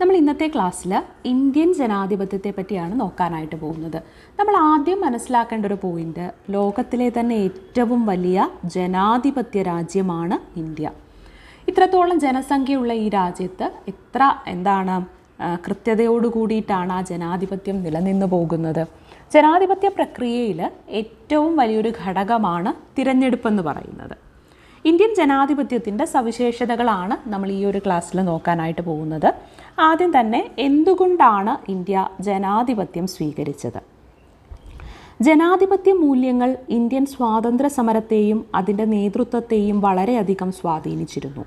നമ്മൾ ഇന്നത്തെ ക്ലാസ്സിൽ ഇന്ത്യൻ ജനാധിപത്യത്തെ പറ്റിയാണ് നോക്കാനായിട്ട് പോകുന്നത്. നമ്മൾ ആദ്യം മനസ്സിലാക്കേണ്ട ഒരു പോയിന്റ് ലോകത്തിലെ തന്നെ ഏറ്റവും വലിയ ജനാധിപത്യ രാജ്യമാണ് ഇന്ത്യ. ഇത്രത്തോളം ജനസംഖ്യയുള്ള ഈ രാജ്യത്ത് എത്ര എന്താണ് കൃത്യതയോടു കൂടിയിട്ടാണ് ആ ജനാധിപത്യം നിലനിന്ന് പോകുന്നത്. ജനാധിപത്യ പ്രക്രിയയിൽ ഏറ്റവും വലിയൊരു ഘടകമാണ് തിരഞ്ഞെടുപ്പെന്ന് പറയുന്നത്. ഇന്ത്യൻ ജനാധിപത്യത്തിന്റെ സവിശേഷതകളാണ് നമ്മൾ ഈ ഒരു ക്ലാസ്സിൽ നോക്കാനായിട്ട് പോകുന്നത്. ആദ്യം തന്നെ എന്തുകൊണ്ടാണ് ഇന്ത്യ ജനാധിപത്യം സ്വീകരിച്ചത്? ജനാധിപത്യ മൂല്യങ്ങൾ ഇന്ത്യൻ സ്വാതന്ത്ര്യ സമരത്തെയും അതിന്റെ നേതൃത്വത്തെയും വളരെയധികം സ്വാധീനിച്ചിരുന്നു.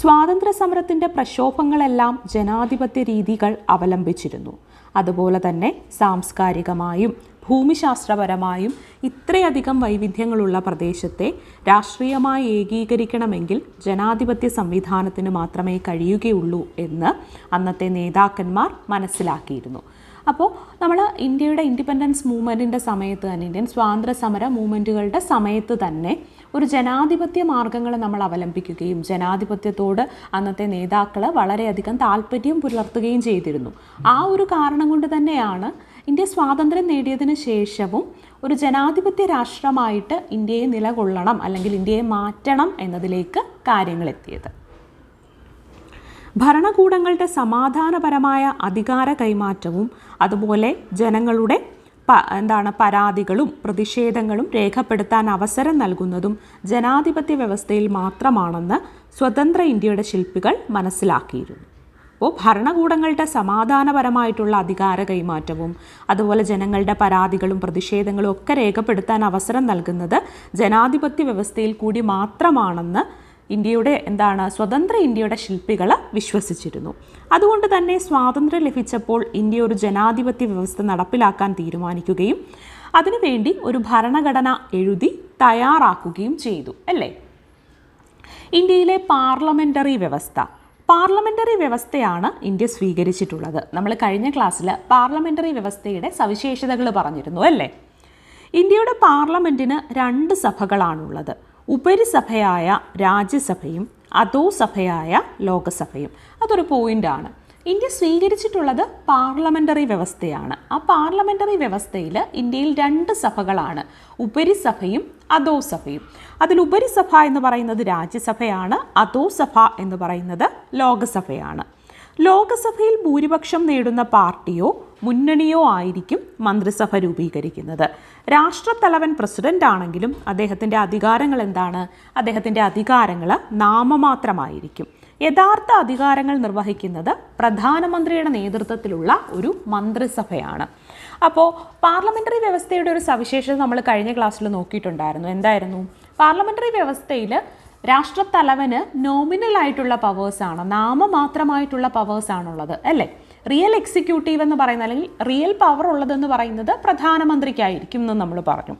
സ്വാതന്ത്ര്യ സമരത്തിന്റെ പ്രക്ഷോഭങ്ങളെല്ലാം ജനാധിപത്യ രീതികൾ അവലംബിച്ചിരുന്നു. അതുപോലെ തന്നെ സാംസ്കാരികമായും ഭൂമിശാസ്ത്രപരമായും ഇത്രയധികം വൈവിധ്യങ്ങളുള്ള പ്രദേശത്തെ രാഷ്ട്രീയമായി ഏകീകരിക്കണമെങ്കിൽ ജനാധിപത്യ സംവിധാനത്തിന് മാത്രമേ കഴിയുകയുള്ളൂ എന്ന് അന്നത്തെ നേതാക്കന്മാർ മനസ്സിലാക്കിയിരുന്നു. അപ്പോൾ നമ്മൾ ഇന്ത്യയുടെ ഇൻഡിപെൻഡൻസ് മൂവ്മെന്റിന്റെ സമയത്ത് തന്നെ ഇന്ത്യൻ സ്വാതന്ത്ര്യ സമര മൂവ്മെന്റുകളുടെ സമയത്ത് തന്നെ ഒരു ജനാധിപത്യ മാർഗങ്ങൾ നമ്മൾ അവലംബിക്കുകയും ജനാധിപത്യത്തോട് അന്നത്തെ നേതാക്കൾ വളരെയധികം താല്പര്യം പുലർത്തുകയും ചെയ്തിരുന്നു. ആ ഒരു കാരണം കൊണ്ട് തന്നെയാണ് ഇന്ത്യ സ്വാതന്ത്ര്യം നേടിയതിന് ശേഷവും ഒരു ജനാധിപത്യ രാഷ്ട്രമായിട്ട് ഇന്ത്യയെ നിലകൊള്ളണം അല്ലെങ്കിൽ ഇന്ത്യയെ മാറ്റണം എന്നതിലേക്ക് കാര്യങ്ങൾ എത്തിയത് ഭരണകൂടങ്ങളുടെ സമാധാനപരമായ അധികാര കൈമാറ്റവും അതുപോലെ ജനങ്ങളുടെ എന്താണ് പരാതികളും പ്രതിഷേധങ്ങളും രേഖപ്പെടുത്താൻ അവസരം നൽകുന്നതും ജനാധിപത്യ വ്യവസ്ഥയിൽ മാത്രമാണെന്ന് സ്വതന്ത്ര ഇന്ത്യയുടെ ശില്പികൾ മനസ്സിലാക്കിയിരുന്നു. അപ്പോൾ ഭരണകൂടങ്ങളുടെ സമാധാനപരമായിട്ടുള്ള അധികാര കൈമാറ്റവും അതുപോലെ ജനങ്ങളുടെ പരാതികളും പ്രതിഷേധങ്ങളും ഒക്കെ രേഖപ്പെടുത്താൻ അവസരം നൽകുന്നത് ജനാധിപത്യ വ്യവസ്ഥയിൽ കൂടി മാത്രമാണെന്ന് ഇന്ത്യയുടെ എന്താണ് സ്വതന്ത്ര ഇന്ത്യയുടെ ശില്പികൾ വിശ്വസിച്ചിരുന്നു. അതുകൊണ്ട് തന്നെ സ്വാതന്ത്ര്യം ലഭിച്ചപ്പോൾ ഇന്ത്യ ഒരു ജനാധിപത്യ വ്യവസ്ഥ നടപ്പിലാക്കാൻ തീരുമാനിക്കുകയും അതിനുവേണ്ടി ഒരു ഭരണഘടന എഴുതി തയ്യാറാക്കുകയും ചെയ്തു അല്ലേ? ഇന്ത്യയിലെ പാർലമെന്ററി വ്യവസ്ഥ പാർലമെന്ററി വ്യവസ്ഥയാണ് ഇന്ത്യ സ്വീകരിച്ചിട്ടുള്ളത്. നമ്മൾ കഴിഞ്ഞ ക്ലാസ്സിൽ പാർലമെന്ററി വ്യവസ്ഥയുടെ സവിശേഷതകൾ പറഞ്ഞിരുന്നു അല്ലേ? ഇന്ത്യയുടെ പാർലമെന്റിന് രണ്ട് സഭകളാണുള്ളത്. ഉപരിസഭയായ രാജ്യസഭയും അധോസഭയായ ലോകസഭയും. അതൊരു പോയിന്റാണ് ഇന്ത്യ സ്വീകരിച്ചിട്ടുള്ളത് പാർലമെന്ററി വ്യവസ്ഥയാണ്. ആ പാർലമെന്ററി വ്യവസ്ഥയിൽ ഇന്ത്യയിൽ രണ്ട് സഭകളാണ്. ഉപരിസഭയും അധോസഭയും അതിൽ സഭ എന്ന് പറയുന്നത് രാജ്യസഭയാണ് അധോസഭ എന്ന് പറയുന്നത് ലോകസഭയാണ്. ലോകസഭയിൽ ഭൂരിപക്ഷം നേടുന്ന പാർട്ടിയോ മുന്നണിയോ ആയിരിക്കും മന്ത്രിസഭ രൂപീകരിക്കുന്നത്. രാഷ്ട്രത്തലവൻ പ്രസിഡന്റ് ആണെങ്കിലും അദ്ദേഹത്തിന്റെ അധികാരങ്ങൾ എന്താണ്? അദ്ദേഹത്തിന്റെ അധികാരങ്ങൾ നാമമാത്രമായിരിക്കും. യഥാർത്ഥ അധികാരങ്ങൾ നിർവഹിക്കുന്നത് പ്രധാനമന്ത്രിയുടെ നേതൃത്വത്തിലുള്ള ഒരു മന്ത്രിസഭയാണ്. അപ്പോൾ പാർലമെന്ററി വ്യവസ്ഥയുടെ ഒരു സവിശേഷത നമ്മൾ കഴിഞ്ഞ ക്ലാസ്സിൽ നോക്കിയിട്ടുണ്ടായിരുന്നു. എന്തായിരുന്നു? പാർലമെന്ററി വ്യവസ്ഥയിൽ രാഷ്ട്രത്തലവന് നോമിനൽ ആയിട്ടുള്ള പവേഴ്സാണ് നാമമാത്രമായിട്ടുള്ള പവേഴ്സാണുള്ളത് അല്ലേ? റിയൽ എക്സിക്യൂട്ടീവ് എന്ന് പറയുന്ന അല്ലെങ്കിൽ റിയൽ പവർ ഉള്ളതെന്ന് പറയുന്നത് പ്രധാനമന്ത്രിക്കായിരിക്കും എന്ന് നമ്മൾ പറഞ്ഞു.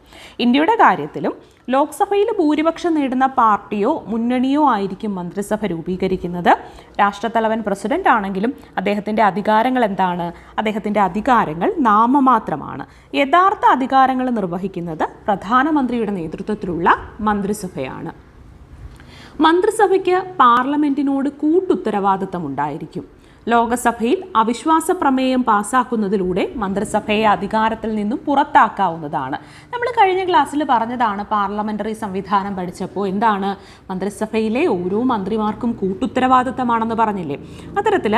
ഇന്ത്യയുടെ കാര്യത്തിലും ലോക്സഭയിൽ ഭൂരിപക്ഷം നേടുന്ന പാർട്ടിയോ മുന്നണിയോ ആയിരിക്കും മന്ത്രിസഭ രൂപീകരിക്കുന്നത്. രാഷ്ട്രത്തലവൻ പ്രസിഡന്റ് ആണെങ്കിലും അദ്ദേഹത്തിന്റെ അധികാരങ്ങൾ എന്താണ്? അദ്ദേഹത്തിന്റെ അധികാരങ്ങൾ നാമമാത്രമാണ്. യഥാർത്ഥ അധികാരങ്ങൾ നിർവഹിക്കുന്നത് പ്രധാനമന്ത്രിയുടെ നേതൃത്വത്തിലുള്ള മന്ത്രിസഭയാണ്. മന്ത്രിസഭയ്ക്ക് പാർലമെന്റിനോട് കൂട്ടുത്തരവാദിത്തം ഉണ്ടായിരിക്കും. ലോകസഭയിൽ അവിശ്വാസ പ്രമേയം പാസ്സാക്കുന്നതിലൂടെ മന്ത്രിസഭയെ അധികാരത്തിൽ നിന്നും പുറത്താക്കാവുന്നതാണ്. നമ്മൾ കഴിഞ്ഞ ക്ലാസ്സിൽ പറഞ്ഞതാണ് പാർലമെന്ററി സംവിധാനം പഠിച്ചപ്പോൾ എന്താണ് മന്ത്രിസഭയിലെ ഓരോ മന്ത്രിമാർക്കും കൂട്ടുത്തരവാദിത്തമാണെന്ന് പറഞ്ഞില്ലേ? അത്തരത്തിൽ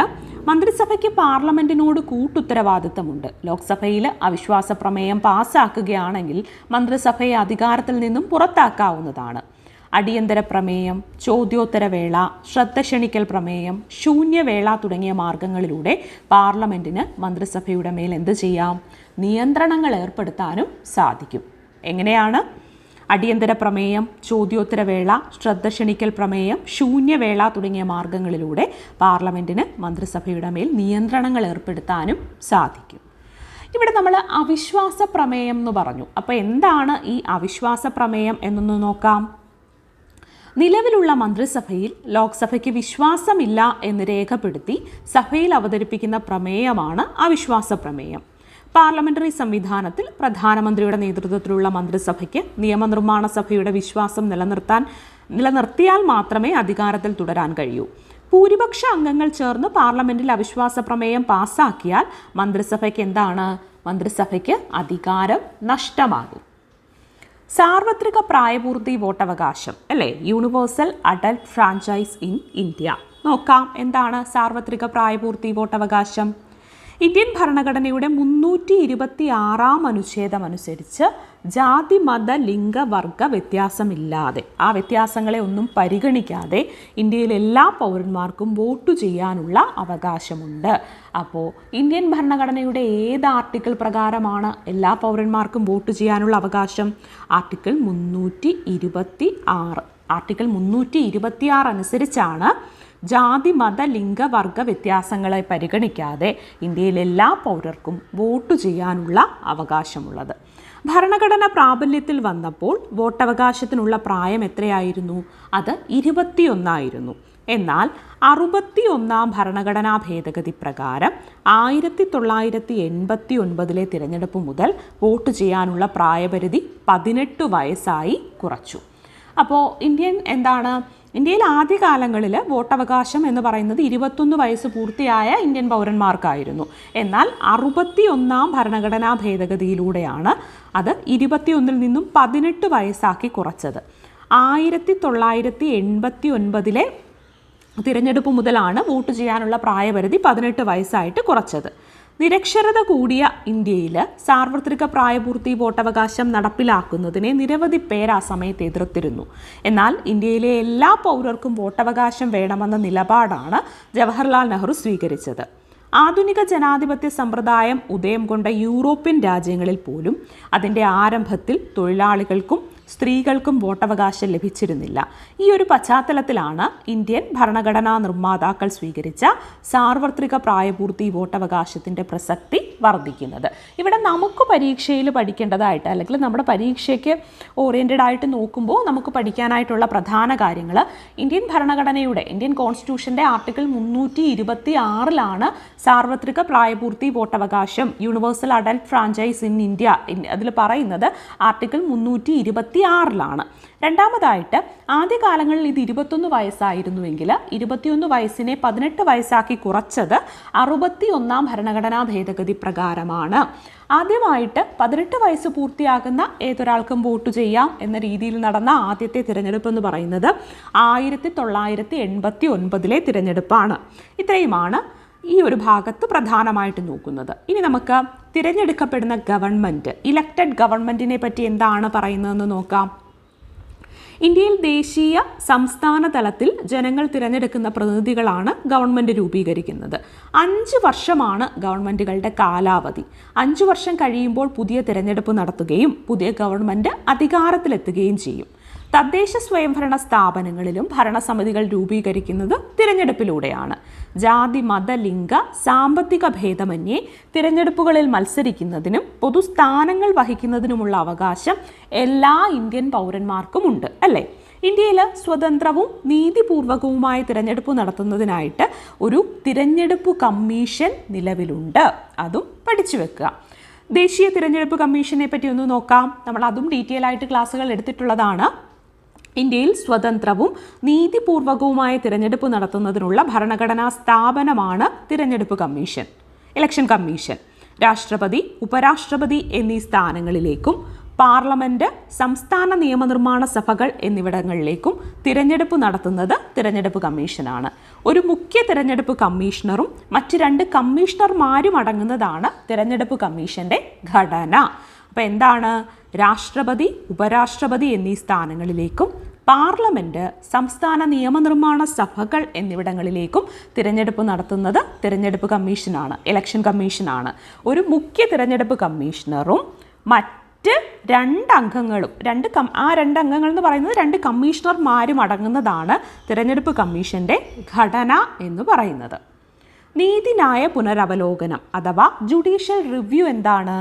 മന്ത്രിസഭയ്ക്ക് പാർലമെന്റിനോട് കൂട്ടുത്തരവാദിത്തമുണ്ട്. ലോക്സഭയിൽ അവിശ്വാസ പ്രമേയം പാസ്സാക്കുകയാണെങ്കിൽ മന്ത്രിസഭയെ അധികാരത്തിൽ നിന്നും പുറത്താക്കാവുന്നതാണ്. അടിയന്തര പ്രമേയം ചോദ്യോത്തരവേള ശ്രദ്ധ ക്ഷണിക്കൽ പ്രമേയം ശൂന്യവേള തുടങ്ങിയ മാർഗങ്ങളിലൂടെ പാർലമെന്റിന് മന്ത്രിസഭയുടെ മേൽ എന്ത് ചെയ്യാം? നിയന്ത്രണങ്ങൾ ഏർപ്പെടുത്താനും സാധിക്കും. എങ്ങനെയാണ്? അടിയന്തര പ്രമേയം ചോദ്യോത്തരവേള ശ്രദ്ധ ക്ഷണിക്കൽ പ്രമേയം ശൂന്യവേള തുടങ്ങിയ മാർഗങ്ങളിലൂടെ പാർലമെന്റിന് മന്ത്രിസഭയുടെ മേൽ നിയന്ത്രണങ്ങൾ ഏർപ്പെടുത്താനും സാധിക്കും. ഇവിടെ നമ്മൾ അവിശ്വാസ പ്രമേയം എന്ന് പറഞ്ഞു. അപ്പോൾ എന്താണ് ഈ അവിശ്വാസ പ്രമേയം എന്നൊന്ന് നോക്കാം. നിലവിലുള്ള മന്ത്രിസഭയിൽ ലോക്സഭയ്ക്ക് വിശ്വാസമില്ല എന്ന് രേഖപ്പെടുത്തി സഭയിൽ അവതരിപ്പിക്കുന്ന പ്രമേയമാണ് അവിശ്വാസ പ്രമേയം പാർലമെന്ററി സംവിധാനത്തിൽ പ്രധാനമന്ത്രിയുടെ നേതൃത്വത്തിലുള്ള മന്ത്രിസഭയ്ക്ക് നിയമനിർമ്മാണ സഭയുടെ വിശ്വാസം നിലനിർത്താൻ നിലനിർത്തിയാൽ മാത്രമേ അധികാരത്തിൽ തുടരാൻ കഴിയൂ. ഭൂരിപക്ഷ അംഗങ്ങൾ ചേർന്ന് പാർലമെന്റിൽ അവിശ്വാസ പ്രമേയം പാസ്സാക്കിയാൽ മന്ത്രിസഭയ്ക്ക് എന്താണ്? മന്ത്രിസഭയ്ക്ക് അധികാരം നഷ്ടമാകും. സാർവത്രിക പ്രായപൂർത്തി വോട്ടവകാശം അല്ലേ? Universal adult franchise in India നോക്കാം എന്താണ് സാർവത്രിക പ്രായപൂർത്തി വോട്ടവകാശം? ഇന്ത്യൻ ഭരണഘടനയുടെ മുന്നൂറ്റി ഇരുപത്തി ആറാം അനുച്ഛേദം അനുസരിച്ച് ജാതി മത ലിംഗ വർഗ വ്യത്യാസമില്ലാതെ ആ വ്യത്യാസങ്ങളെ ഒന്നും പരിഗണിക്കാതെ ഇന്ത്യയിലെ എല്ലാ പൗരന്മാർക്കും വോട്ട് ചെയ്യാനുള്ള അവകാശമുണ്ട്. അപ്പോൾ ഇന്ത്യൻ ഭരണഘടനയുടെ ഏത് ആർട്ടിക്കിൾ പ്രകാരമാണ് എല്ലാ പൗരന്മാർക്കും വോട്ട് ചെയ്യാനുള്ള അവകാശം? ആർട്ടിക്കിൾ മുന്നൂറ്റി ഇരുപത്തി ആറ് ആർട്ടിക്കിൾ മുന്നൂറ്റി ഇരുപത്തി ആറ് അനുസരിച്ചാണ് ജാതി മത ലിംഗ വർഗ വ്യത്യാസങ്ങളെ പരിഗണിക്കാതെ ഇന്ത്യയിലെ എല്ലാ പൗരർക്കും വോട്ട് ചെയ്യാനുള്ള അവകാശമുള്ളത്. ഭരണഘടന പ്രാബല്യത്തിൽ വന്നപ്പോൾ വോട്ടവകാശത്തിനുള്ള പ്രായം എത്രയായിരുന്നു? അത് ഇരുപത്തിയൊന്നായിരുന്നു. എന്നാൽ അറുപത്തി ഒന്നാം ഭരണഘടനാ ഭേദഗതി പ്രകാരം ആയിരത്തി തൊള്ളായിരത്തി എൺപത്തി ഒൻപതിലെ തിരഞ്ഞെടുപ്പ് മുതൽ വോട്ട് ചെയ്യാനുള്ള പ്രായപരിധി പതിനെട്ട് വയസ്സായി കുറച്ചു. അപ്പോൾ ഇന്ത്യൻ എന്താണ് ഇന്ത്യയിൽ ആദ്യകാലങ്ങളിൽ വോട്ടവകാശം എന്ന് പറയുന്നത് ഇരുപത്തൊന്ന് വയസ്സ് പൂർത്തിയായ ഇന്ത്യൻ പൗരന്മാർക്കായിരുന്നു. എന്നാൽ അറുപത്തി ഒന്നാം ഭരണഘടനാ ഭേദഗതിയിലൂടെയാണ് അത് ഇരുപത്തിയൊന്നിൽ നിന്നും പതിനെട്ട് വയസ്സാക്കി കുറച്ചത്. ആയിരത്തി തൊള്ളായിരത്തി എൺപത്തി ഒൻപതിലെ തിരഞ്ഞെടുപ്പ് മുതലാണ് വോട്ട് ചെയ്യാനുള്ള പ്രായപരിധി പതിനെട്ട് വയസ്സായിട്ട് കുറച്ചത്. നിരക്ഷരത കൂടിയ ഇന്ത്യയിൽ സാർവത്രിക പ്രായപൂർത്തി വോട്ടവകാശം നടപ്പിലാക്കുന്നതിനെ നിരവധി പേർ ആ സമയത്ത് എതിർത്തിരുന്നു. എന്നാൽ ഇന്ത്യയിലെ എല്ലാ പൗരർക്കും വോട്ടവകാശം വേണമെന്ന നിലപാടാണ് ജവഹർലാൽ നെഹ്റു സ്വീകരിച്ചത്. ആധുനിക ജനാധിപത്യ സമ്പ്രദായം ഉദയം കൊണ്ട യൂറോപ്യൻ രാജ്യങ്ങളിൽ പോലും അതിന്റെ ആരംഭത്തിൽ തൊഴിലാളികൾക്കും സ്ത്രീകൾക്കും വോട്ടവകാശം ലഭിച്ചിരുന്നില്ല. ഈ ഒരു പശ്ചാത്തലത്തിലാണ് ഇന്ത്യൻ ഭരണഘടനാ നിർമ്മാതാക്കൾ സ്വീകരിച്ച സാർവത്രിക പ്രായപൂർത്തി വോട്ടവകാശത്തിന്റെ പ്രസക്തി വർദ്ധിക്കുന്നത്. ഇവിടെ നമുക്ക് പരീക്ഷയിൽ പഠിക്കേണ്ടതായിട്ട് അല്ലെങ്കിൽ നമ്മുടെ പരീക്ഷയ്ക്ക് ഓറിയന്റഡ് ആയിട്ട് നോക്കുമ്പോൾ നമുക്ക് പഠിക്കാനായിട്ടുള്ള പ്രധാന കാര്യങ്ങൾ ഇന്ത്യൻ ഭരണഘടനയുടെ ഇന്ത്യൻ കോൺസ്റ്റിറ്റ്യൂഷന്റെ ആർട്ടിക്കിൾ മുന്നൂറ്റി ഇരുപത്തി ആറിലാണ് സാർവത്രിക പ്രായപൂർത്തി വോട്ടവകാശം universal adult franchise in India അതിൽ പറയുന്നത് ആർട്ടിക്കിൾ മുന്നൂറ്റി ഇരുപത്തി ആറിലാണ് രണ്ടാമതായിട്ട് ആദ്യകാലങ്ങളിൽ ഇത് ഇരുപത്തൊന്ന് വയസ്സായിരുന്നുവെങ്കിൽ ഇരുപത്തിയൊന്ന് വയസ്സിനെ പതിനെട്ട് വയസ്സാക്കി കുറച്ചത് അറുപത്തി ഒന്നാം ഭരണഘടനാ ഭേദഗതി പ്രകാരമാണ്. ആദ്യമായിട്ട് പതിനെട്ട് വയസ്സ് പൂർത്തിയാകുന്ന ഏതൊരാൾക്കും വോട്ട് ചെയ്യാം എന്ന രീതിയിൽ നടന്ന ആദ്യത്തെ തിരഞ്ഞെടുപ്പ് എന്ന് പറയുന്നത് ആയിരത്തി തൊള്ളായിരത്തി എൺപത്തി ഒൻപതിലെ തിരഞ്ഞെടുപ്പാണ്. ഇത്രയുമാണ് ഈ ഒരു ഭാഗത്ത് പ്രധാനമായിട്ട് നോക്കുന്നത്. ഇനി നമുക്ക് തിരഞ്ഞെടുക്കപ്പെടുന്ന ഗവൺമെന്റ് ഇലക്റ്റഡ് ഗവൺമെന്റിനെ പറ്റി എന്താണ് പറയുന്നതെന്ന് നോക്കാം. ഇന്ത്യയിൽ ദേശീയ സംസ്ഥാന തലത്തിൽ ജനങ്ങൾ തിരഞ്ഞെടുക്കുന്ന പ്രതിനിധികളാണ് ഗവൺമെന്റ് രൂപീകരിക്കുന്നത്. അഞ്ച് വർഷമാണ് ഗവൺമെന്റുകളുടെ കാലാവധി. അഞ്ച് വർഷം കഴിയുമ്പോൾ പുതിയ തിരഞ്ഞെടുപ്പ് നടത്തുകയും പുതിയ ഗവൺമെന്റ് അധികാരത്തിലെത്തുകയും ചെയ്യും. തദ്ദേശ സ്വയംഭരണ സ്ഥാപനങ്ങളിലും ഭരണസമിതികൾ രൂപീകരിക്കുന്നത് തിരഞ്ഞെടുപ്പിലൂടെയാണ്. ജാതി മത ലിംഗ സാമ്പത്തിക ഭേദമന്യേ തിരഞ്ഞെടുപ്പുകളിൽ മത്സരിക്കുന്നതിനും പൊതുസ്ഥാനങ്ങൾ വഹിക്കുന്നതിനുമുള്ള അവകാശം എല്ലാ ഇന്ത്യൻ പൗരന്മാർക്കും ഉണ്ട് അല്ലേ? ഇന്ത്യയിൽ സ്വതന്ത്രവും നീതിപൂർവകവുമായ തിരഞ്ഞെടുപ്പ് നടത്തുന്നതിനായിട്ട് ഒരു തിരഞ്ഞെടുപ്പ് കമ്മീഷൻ നിലവിലുണ്ട്. അതും പഠിച്ചു വെക്കുക. ദേശീയ തിരഞ്ഞെടുപ്പ് കമ്മീഷനെ പറ്റി ഒന്ന് നോക്കാം. നമ്മൾ അതും ഡീറ്റെയിൽ ആയിട്ട് ക്ലാസ്സുകൾ എടുത്തിട്ടുള്ളതാണ്. ഇന്ത്യയിൽ സ്വതന്ത്രവും നീതിപൂർവകവുമായ തിരഞ്ഞെടുപ്പ് നടത്തുന്നതിനുള്ള ഭരണഘടനാ സ്ഥാപനമാണ് തിരഞ്ഞെടുപ്പ് കമ്മീഷൻ ഇലക്ഷൻ കമ്മീഷൻ. രാഷ്ട്രപതി ഉപരാഷ്ട്രപതി എന്നീ സ്ഥാനങ്ങളിലേക്കും പാർലമെന്റ് സംസ്ഥാന നിയമനിർമ്മാണ സഭകൾ എന്നിവിടങ്ങളിലേക്കും തിരഞ്ഞെടുപ്പ് നടത്തുന്നത് തിരഞ്ഞെടുപ്പ് കമ്മീഷനാണ്. ഒരു മുഖ്യ തിരഞ്ഞെടുപ്പ് കമ്മീഷണറും മറ്റ് രണ്ട് കമ്മീഷണർമാരും അടങ്ങുന്നതാണ് തിരഞ്ഞെടുപ്പ് കമ്മീഷന്റെ ഘടന. അപ്പോൾ എന്താണ്? രാഷ്ട്രപതി ഉപരാഷ്ട്രപതി എന്നീ സ്ഥാനങ്ങളിലേക്കും പാർലമെന്റ് സംസ്ഥാന നിയമനിർമ്മാണ സഭകൾ എന്നിവിടങ്ങളിലേക്കും തിരഞ്ഞെടുപ്പ് നടത്തുന്നത് തിരഞ്ഞെടുപ്പ് കമ്മീഷനാണ് ഇലക്ഷൻ കമ്മീഷനാണ്. ഒരു മുഖ്യ തിരഞ്ഞെടുപ്പ് കമ്മീഷണറും മറ്റ് രണ്ട് അംഗങ്ങളും രണ്ട് കം ആ രണ്ട് അംഗങ്ങൾ എന്ന് പറയുന്നത് രണ്ട് കമ്മീഷണർമാരും അടങ്ങുന്നതാണ് തിരഞ്ഞെടുപ്പ് കമ്മീഷന്റെ ഘടന എന്ന് പറയുന്നത്. നീതിന്യായ പുനരവലോകനം അഥവാ ജുഡീഷ്യൽ റിവ്യൂ എന്താണ്?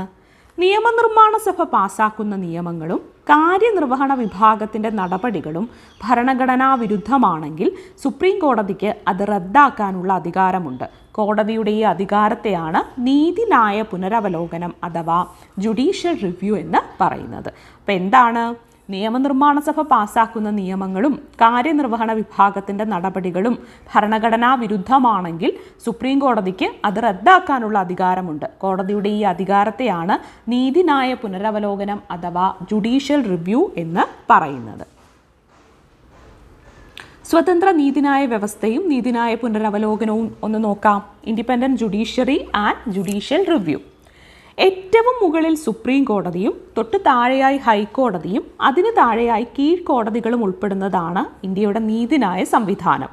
നിയമനിർമ്മാണ സഭ പാസാക്കുന്ന നിയമങ്ങളും കാര്യനിർവഹണ വിഭാഗത്തിന്റെ നടപടികളും ഭരണഘടനാ വിരുദ്ധമാണെങ്കിൽ സുപ്രീം കോടതിക്ക് അത് റദ്ദാക്കാനുള്ള അധികാരമുണ്ട്. കോടതിയുടെ ഈ അധികാരത്തെയാണ് നീതിന്യായ പുനരവലോകനം അഥവാ ജുഡീഷ്യൽ റിവ്യൂ എന്ന് പറയുന്നത്. അപ്പോൾ എന്താണ് നിയമനിർമ്മാണ സഭ പാസാക്കുന്ന നിയമങ്ങളും കാര്യനിർവഹണ വിഭാഗത്തിന്റെ നടപടികളും ഭരണഘടനാ വിരുദ്ധമാണെങ്കിൽ സുപ്രീം കോടതിക്ക് അത് റദ്ദാക്കാനുള്ള അധികാരമുണ്ട്. കോടതിയുടെ ഈ അധികാരത്തെയാണ് നീതിന്യായ പുനരവലോകനം അഥവാ ജുഡീഷ്യൽ റിവ്യൂ എന്ന് പറയുന്നത്. സ്വതന്ത്ര നീതിന്യായ വ്യവസ്ഥയും നീതിന്യായ പുനരവലോകനവും ഒന്ന് നോക്കാം. Independent judiciary and judicial review. ഏറ്റവും മുകളിൽ സുപ്രീം കോടതിയും തൊട്ട് താഴെയായി ഹൈക്കോടതിയും അതിന് താഴെയായി കീഴ്ക്കോടതികളും ഉൾപ്പെടുന്നതാണ് ഇന്ത്യയുടെ നീതിന്യായ സംവിധാനം.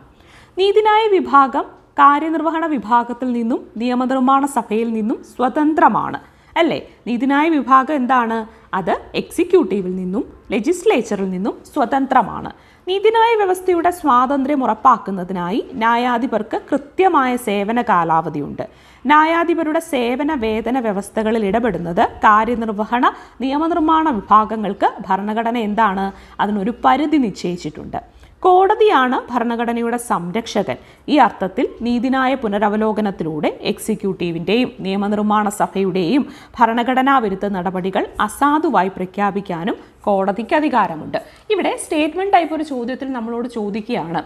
നീതിന്യായ വിഭാഗം കാര്യനിർവഹണ വിഭാഗത്തിൽ നിന്നും നിയമനിർമ്മാണ സഭയിൽ നിന്നും സ്വതന്ത്രമാണ്. അല്ലേ? നീതിന്യായ വിഭാഗം എന്താണ്? അത് എക്സിക്യൂട്ടീവിൽ നിന്നും ലെജിസ്ലേച്ചറിൽ നിന്നും സ്വതന്ത്രമാണ്. നീതിന്യായ വ്യവസ്ഥയുടെ സ്വാതന്ത്ര്യം ഉറപ്പാക്കുന്നതിനായി ന്യായാധിപർക്ക് കൃത്യമായ സേവന കാലാവധിയുണ്ട്. ന്യായാധിപരുടെ സേവന വേതന വ്യവസ്ഥകളിൽ ഇടപെടുന്നത് കാര്യനിർവഹണ നിയമനിർമ്മാണ വിഭാഗങ്ങൾക്ക് ഭരണഘടന എന്താണ്? അതിനൊരു പരിധി നിശ്ചയിച്ചിട്ടുണ്ട്. കോടതിയാണ് ഭരണഘടനയുടെ സംരക്ഷകൻ. ഈ അർത്ഥത്തിൽ നീതിനായ പുനരവലോകനത്തിലൂടെ എക്സിക്യൂട്ടീവിന്റെയും നിയമനിർമ്മാണ സഭയുടെയും ഭരണഘടനാ വിരുദ്ധ നടപടികൾ അസാധുവായി പ്രഖ്യാപിക്കാനും കോടതിക്ക് അധികാരമുണ്ട്. ഇവിടെ സ്റ്റേറ്റ്മെന്റ് ടൈപ്പ് ഒരു ചോദ്യത്തിൽ നമ്മളോട് ചോദിക്കുകയാണ്.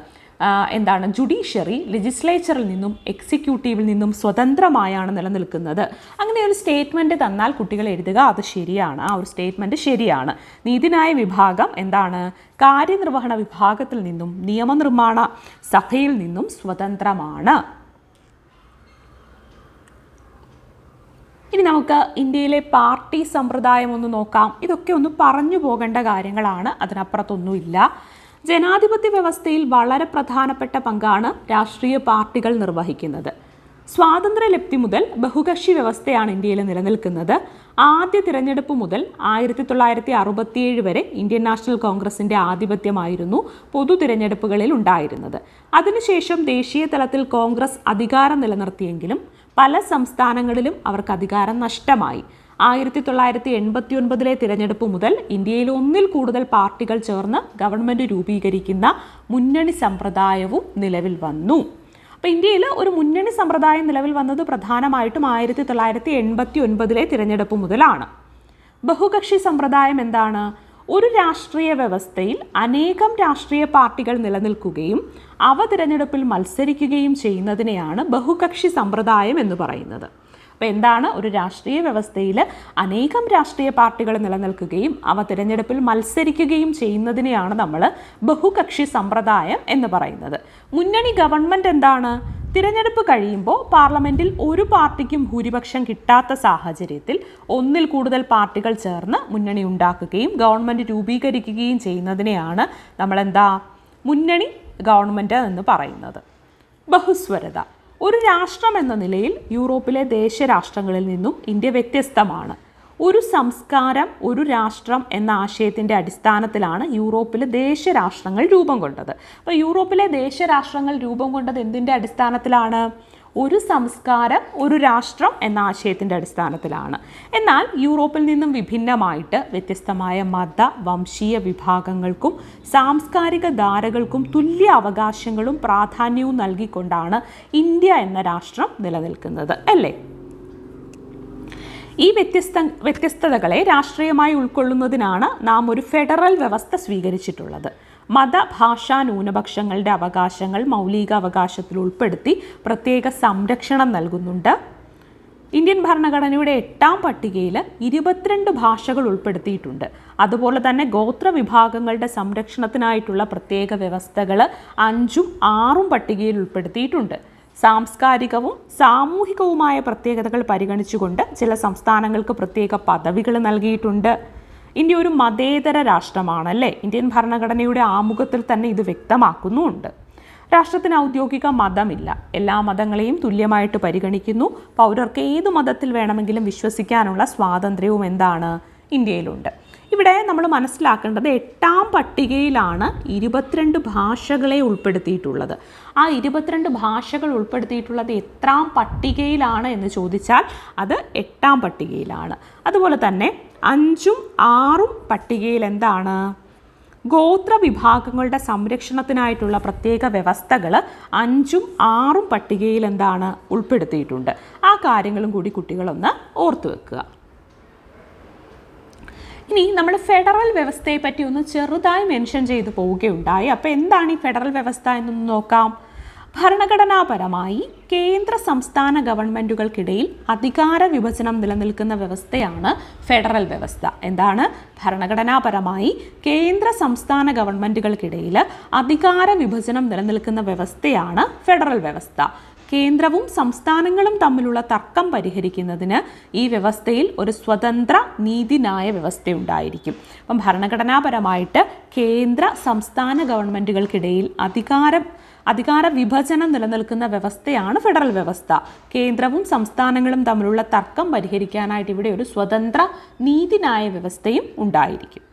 എന്താണ് ജുഡീഷ്യറി ലെജിസ്ലേച്ചറിൽ നിന്നും എക്സിക്യൂട്ടീവിൽ നിന്നും സ്വതന്ത്രമായാണ് നിലനിൽക്കുന്നത്. അങ്ങനെ ഒരു സ്റ്റേറ്റ്മെന്റ് തന്നാൽ കുട്ടികൾ എഴുതുക അത് ശരിയാണ്. ആ ഒരു സ്റ്റേറ്റ്മെന്റ് ശരിയാണ്. നീതിന്യായ വിഭാഗം എന്താണ്? കാര്യനിർവഹണ വിഭാഗത്തിൽ നിന്നും നിയമനിർമ്മാണ സഭയിൽ നിന്നും സ്വതന്ത്രമാണ്. ഇനി നമുക്ക് ഇന്ത്യയിലെ പാർട്ടി സമ്പ്രദായം ഒന്ന് നോക്കാം. ഇതൊക്കെ ഒന്ന് പറഞ്ഞു പോകേണ്ട കാര്യങ്ങളാണ്. അതിനപ്പുറത്തൊന്നുമില്ല ജനാധിപത്യ വ്യവസ്ഥയിൽ വളരെ പ്രധാനപ്പെട്ട പങ്കാണ് രാഷ്ട്രീയ പാർട്ടികൾ നിർവഹിക്കുന്നത്. സ്വാതന്ത്ര്യലബ്ധി മുതൽ ബഹുകക്ഷി വ്യവസ്ഥയാണ് ഇന്ത്യയിൽ നിലനിൽക്കുന്നത്. ആദ്യ തിരഞ്ഞെടുപ്പ് മുതൽ ആയിരത്തി തൊള്ളായിരത്തി അറുപത്തിയേഴ് വരെ ഇന്ത്യൻ നാഷണൽ കോൺഗ്രസിന്റെ ആധിപത്യമായിരുന്നു പൊതു തിരഞ്ഞെടുപ്പുകളിൽ ഉണ്ടായിരുന്നത്. അതിനുശേഷം ദേശീയ തലത്തിൽ കോൺഗ്രസ് അധികാരം നിലനിർത്തിയെങ്കിലും പല സംസ്ഥാനങ്ങളിലും അവർക്ക് അധികാരം നഷ്ടമായി. ആയിരത്തി തൊള്ളായിരത്തി എൺപത്തി ഒൻപതിലെ തിരഞ്ഞെടുപ്പ് മുതൽ ഇന്ത്യയിൽ ഒന്നിൽ കൂടുതൽ പാർട്ടികൾ ചേർന്ന് ഗവൺമെന്റ് രൂപീകരിക്കുന്ന മുന്നണി സമ്പ്രദായവും നിലവിൽ വന്നു. അപ്പോൾ ഇന്ത്യയിൽ ഒരു മുന്നണി സമ്പ്രദായം നിലവിൽ വന്നത് പ്രധാനമായിട്ടും ആയിരത്തി തൊള്ളായിരത്തി എൺപത്തി ഒൻപതിലെ തിരഞ്ഞെടുപ്പ് മുതലാണ്. ബഹുകക്ഷി സമ്പ്രദായം എന്താണ്? ഒരു രാഷ്ട്രീയ വ്യവസ്ഥയിൽ അനേകം രാഷ്ട്രീയ പാർട്ടികൾ നിലനിൽക്കുകയും അവ തിരഞ്ഞെടുപ്പിൽ മത്സരിക്കുകയും ചെയ്യുന്നതിനെയാണ് ബഹുകക്ഷി സമ്പ്രദായം എന്ന് പറയുന്നത്. അപ്പോൾ എന്താണ് ഒരു രാഷ്ട്രീയ വ്യവസ്ഥയിൽ അനേകം രാഷ്ട്രീയ പാർട്ടികൾ നിലനിൽക്കുകയും അവ തിരഞ്ഞെടുപ്പിൽ മത്സരിക്കുകയും ചെയ്യുന്നതിനെയാണ് നമ്മൾ ബഹുകക്ഷി സമ്പ്രദായം എന്ന് പറയുന്നത്. മുന്നണി ഗവൺമെന്റ് എന്താണ്? തിരഞ്ഞെടുപ്പ് കഴിയുമ്പോൾ പാർലമെന്റിൽ ഒരു പാർട്ടിക്കും ഭൂരിപക്ഷം കിട്ടാത്ത സാഹചര്യത്തിൽ ഒന്നിൽ കൂടുതൽ പാർട്ടികൾ ചേർന്ന് മുന്നണി ഉണ്ടാക്കുകയും ഗവൺമെന്റ് രൂപീകരിക്കുകയും ചെയ്യുന്നതിനെയാണ് നമ്മളെന്താ മുന്നണി ഗവൺമെന്റ് എന്ന് പറയുന്നത്. ബഹുസ്വരത. ഒരു രാഷ്ട്രം എന്ന നിലയിൽ യൂറോപ്പിലെ ദേശരാഷ്ട്രങ്ങളിൽ നിന്നും ഇന്ത്യ വ്യത്യസ്തമാണ്. ഒരു സംസ്കാരം ഒരു രാഷ്ട്രം എന്ന ആശയത്തിന്റെ അടിസ്ഥാനത്തിലാണ് യൂറോപ്പിലെ ദേശരാഷ്ട്രങ്ങൾ രൂപം കൊണ്ടത്. അപ്പോൾ യൂറോപ്പിലെ ദേശരാഷ്ട്രങ്ങൾ രൂപം കൊണ്ടത് എന്തിന്റെ അടിസ്ഥാനത്തിലാണ്? ഒരു സംസ്കാരം ഒരു രാഷ്ട്രം എന്ന ആശയത്തിന്റെ അടിസ്ഥാനത്തിലാണ്. എന്നാൽ യൂറോപ്പിൽ നിന്നും വിഭിന്നമായിട്ട് വ്യത്യസ്തമായ മത വംശീയ വിഭാഗങ്ങൾക്കും സാംസ്കാരിക ധാരകൾക്കും തുല്യ അവകാശങ്ങളും പ്രാധാന്യവും നൽകിക്കൊണ്ടാണ് ഇന്ത്യ എന്ന രാഷ്ട്രം നിലനിൽക്കുന്നത് അല്ലേ? ഈ വ്യത്യസ്ത വ്യത്യസ്തതകളെ രാഷ്ട്രീയമായി ഉൾക്കൊള്ളുന്നതിനാണ് നാം ഒരു ഫെഡറൽ വ്യവസ്ഥ സ്വീകരിച്ചിട്ടുള്ളത്. മത ഭാഷാ ന്യൂനപക്ഷങ്ങളുടെ അവകാശങ്ങൾ മൗലിക അവകാശത്തിൽ ഉൾപ്പെടുത്തി പ്രത്യേക സംരക്ഷണം നൽകുന്നുണ്ട്. ഇന്ത്യൻ ഭരണഘടനയുടെ എട്ടാം പട്ടികയിൽ ഇരുപത്തിരണ്ട് ഭാഷകൾ ഉൾപ്പെടുത്തിയിട്ടുണ്ട്. അതുപോലെ തന്നെ ഗോത്ര വിഭാഗങ്ങളുടെ സംരക്ഷണത്തിനായിട്ടുള്ള പ്രത്യേക വ്യവസ്ഥകൾ അഞ്ചും ആറും പട്ടികയിൽ ഉൾപ്പെടുത്തിയിട്ടുണ്ട്. സാംസ്കാരികവും സാമൂഹികവുമായ പ്രത്യേകതകൾ പരിഗണിച്ചുകൊണ്ട് ചില സംസ്ഥാനങ്ങൾക്ക് പ്രത്യേക പദവികൾ നൽകിയിട്ടുണ്ട്. ഇന്ത്യ ഒരു മതേതര രാഷ്ട്രമാണല്ലേ? ഇന്ത്യൻ ഭരണഘടനയുടെ ആമുഖത്തിൽ തന്നെ ഇത് വ്യക്തമാക്കുന്നുമുണ്ട് രാഷ്ട്രത്തിന് ഔദ്യോഗിക മതമില്ല. എല്ലാ മതങ്ങളെയും തുല്യമായിട്ട് പരിഗണിക്കുന്നു. പൗരർക്ക് ഏത് മതത്തിൽ വേണമെങ്കിലും വിശ്വസിക്കാനുള്ള സ്വാതന്ത്ര്യവും എന്താണ്? ഇന്ത്യയിലുണ്ട്. ഇവിടെ നമ്മൾ മനസ്സിലാക്കേണ്ടത് എട്ടാം പട്ടികയിലാണ് ഇരുപത്തിരണ്ട് ഭാഷകളെ ഉൾപ്പെടുത്തിയിട്ടുള്ളത്. ആ ഇരുപത്തിരണ്ട് ഭാഷകൾ ഉൾപ്പെടുത്തിയിട്ടുള്ളത് എത്രാം പട്ടികയിലാണ് എന്ന് ചോദിച്ചാൽ അത് എട്ടാം പട്ടികയിലാണ്. അതുപോലെ തന്നെ അഞ്ചും ആറും പട്ടികയിൽ എന്താണ്? ഗോത്ര വിഭാഗങ്ങളുടെ സംരക്ഷണത്തിനായിട്ടുള്ള പ്രത്യേക വ്യവസ്ഥകൾ അഞ്ചും ആറും പട്ടികയിൽ എന്താണ്? ഉൾപ്പെടുത്തിയിട്ടുണ്ട്. ആ കാര്യങ്ങളും കൂടി കുട്ടികളൊന്ന് ഓർത്തു വെക്കുക. ഇനി നമ്മൾ ഫെഡറൽ വ്യവസ്ഥയെ പറ്റി ഒന്ന് ചെറുതായി മെൻഷൻ ചെയ്തു പോവുകയുണ്ടായി. അപ്പോൾ എന്താണ് ഈ ഫെഡറൽ വ്യവസ്ഥ എന്നൊന്ന് നോക്കാം. ഭരണഘടനാപരമായി കേന്ദ്ര സംസ്ഥാന ഗവൺമെന്റുകൾക്കിടയിൽ അധികാര വിഭജനം നിലനിൽക്കുന്ന വ്യവസ്ഥയാണ് ഫെഡറൽ വ്യവസ്ഥ. എന്താണ്? ഭരണഘടനാപരമായി കേന്ദ്ര സംസ്ഥാന ഗവൺമെന്റുകൾക്കിടയിൽ അധികാര വിഭജനം നിലനിൽക്കുന്ന വ്യവസ്ഥയാണ് ഫെഡറൽ വ്യവസ്ഥ. കേന്ദ്രവും സംസ്ഥാനങ്ങളും തമ്മിലുള്ള തർക്കം പരിഹരിക്കുന്നതിന് ഈ വ്യവസ്ഥയിൽ ഒരു സ്വതന്ത്ര നീതിന്യായ വ്യവസ്ഥയുണ്ടായിരിക്കും. അപ്പം ഭരണഘടനാപരമായിട്ട് കേന്ദ്ര സംസ്ഥാന ഗവൺമെന്റുകൾക്കിടയിൽ അധികാരം അധികാര വിഭജനം നിലനിൽക്കുന്ന വ്യവസ്ഥയാണ് ഫെഡറൽ വ്യവസ്ഥ. കേന്ദ്രവും സംസ്ഥാനങ്ങളും തമ്മിലുള്ള തർക്കം പരിഹരിക്കാനായിട്ട് ഇവിടെ ഒരു സ്വതന്ത്ര നീതിന്യായ വ്യവസ്ഥയും ഉണ്ടായിരിക്കും.